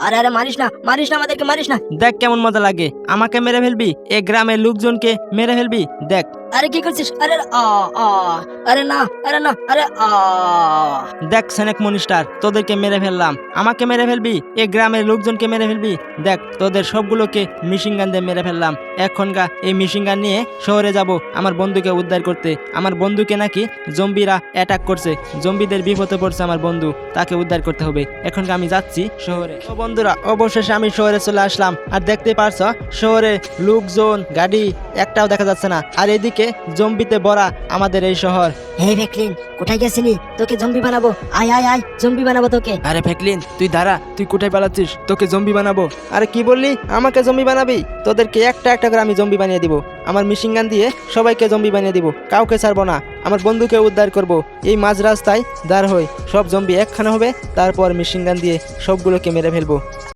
আরে আরে মারিস না মারিস না আমাদেরকে মারিস না। দেখ কেমন মজা লাগে। আমাকে মেরে ফেলবি এ গ্রামের লোকজনকে মেরে ফেলবি দেখ। আরে কি করছিস? আরে আ আ আরে না আরে না আরে আ। দেখ সেনেক মনিস্টার তোদেরকে মেরে ফেললাম। আমাকে মেরে ফেলবি? এ গ্রামের লোকজনকে মেরে ফেলবি? দেখ, তোদের সবগুলোকে মিশিং গান দিয়ে মেরে ফেললাম। এখনকা এই মিশিং গান নিয়ে শহরে যাব, আমার বন্ধুকে উদ্ধার করতে। আমার বন্ধুকে নাকি জম্বিরা অ্যাটাক করছে। জম্বিদের বিপদে পড়ছে আমার বন্ধু, তাকে উদ্ধার করতে হবে। এখনকা আমি যাচ্ছি শহরে। ও বন্ধুরা, অবশেষে আমি শহরে চলে আসলাম। আর দেখতে পারছ, শহরে লোকজন, গাড়ি, একটাও দেখা যাচ্ছে না। আর এদিকে জম্বিতে ভরা আমাদের এই শহর। হে ভেকলিন কোথায় গেছিলি? তোকে জম্বি বানাবো। আয় আয় আয় জম্বি বানাবো তোকে। আরে ফেকলিন, তুই দাঁড়া, তুই কোথায় পালাচ্ছিস? তোকে জম্বি বানাবো। আরে কি বললি? আমাকে জম্বি বানাবি? তোদেরকে একটা একটা করে আমি জম্বি বানিয়ে দিব। আমার মিশিং গান দিয়ে সবাইকে জম্বি বানিয়ে দিব। কাউকে ছাড়বো না। আমার বন্ধুকে উদ্ধার করব। এই মাঝ রাস্তায় দাঁড় হই। সব জম্বি একখানা হবে, তারপর মিশিং গান দিয়ে সবগুলোকে মেরে ফেলব।